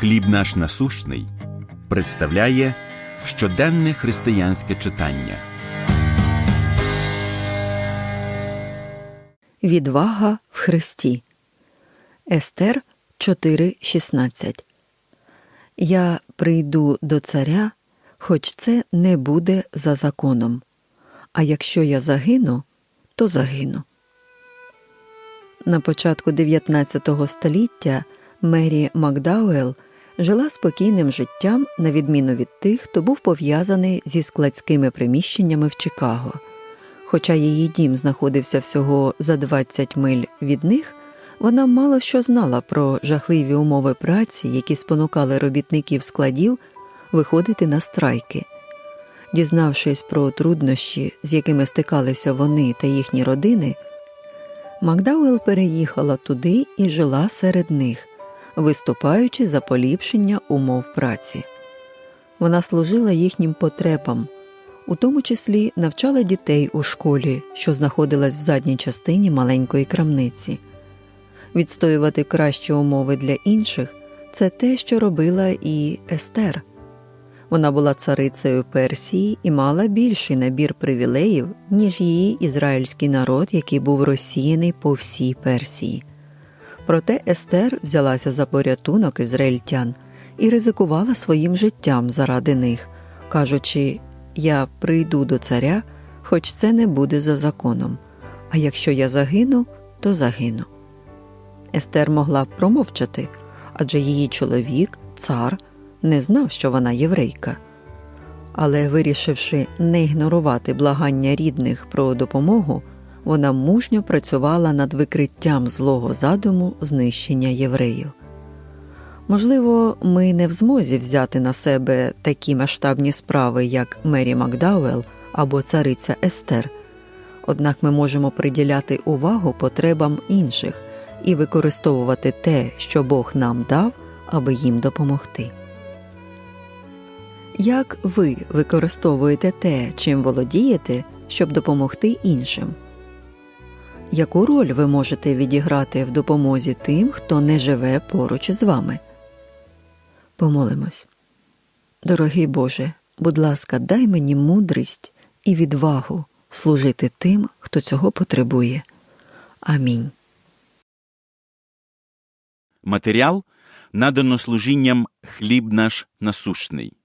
Хліб наш насущний представляє щоденне християнське читання. Відвага в Христі. Естер 4.16 Я прийду до царя, хоч це не буде за законом. А якщо я загину, то загину. На початку 19 століття Мері Макдауел жила спокійним життям, на відміну від тих, хто був пов'язаний зі складськими приміщеннями в Чикаго. Хоча її дім знаходився всього за 20 миль від них, вона мало що знала про жахливі умови праці, які спонукали робітників складів виходити на страйки. Дізнавшись про труднощі, з якими стикалися вони та їхні родини, Макдауел переїхала туди і жила серед них, виступаючи за поліпшення умов праці. Вона служила їхнім потребам, у тому числі навчала дітей у школі, що знаходилась в задній частині маленької крамниці. Відстоювати кращі умови для інших це те, що робила і Естер. Вона була царицею Персії і мала більший набір привілеїв, ніж її ізраїльський народ, який був розсіяний по всій Персії. Проте Естер взялася за порятунок ізраїльтян і ризикувала своїм життям заради них, кажучи Я прийду до царя, хоч це не буде за законом, а якщо я загину, то загину. Естер могла б промовчати, адже її чоловік, цар, не знав, що вона єврейка. Але, вирішивши не ігнорувати благання рідних про допомогу, вона мужньо працювала над викриттям злого задуму знищення євреїв. Можливо, ми не в змозі взяти на себе такі масштабні справи, як Мері Макдауел або цариця Естер, однак ми можемо приділяти увагу потребам інших і використовувати те, що Бог нам дав, аби їм допомогти. Як ви використовуєте те, чим володієте, щоб допомогти іншим? Яку роль ви можете відіграти в допомозі тим, хто не живе поруч з вами? Помолимось. Дорогий Боже, будь ласка, дай мені мудрість і відвагу служити тим, хто цього потребує. Амінь. Матеріал надано служінням Хліб наш насущний.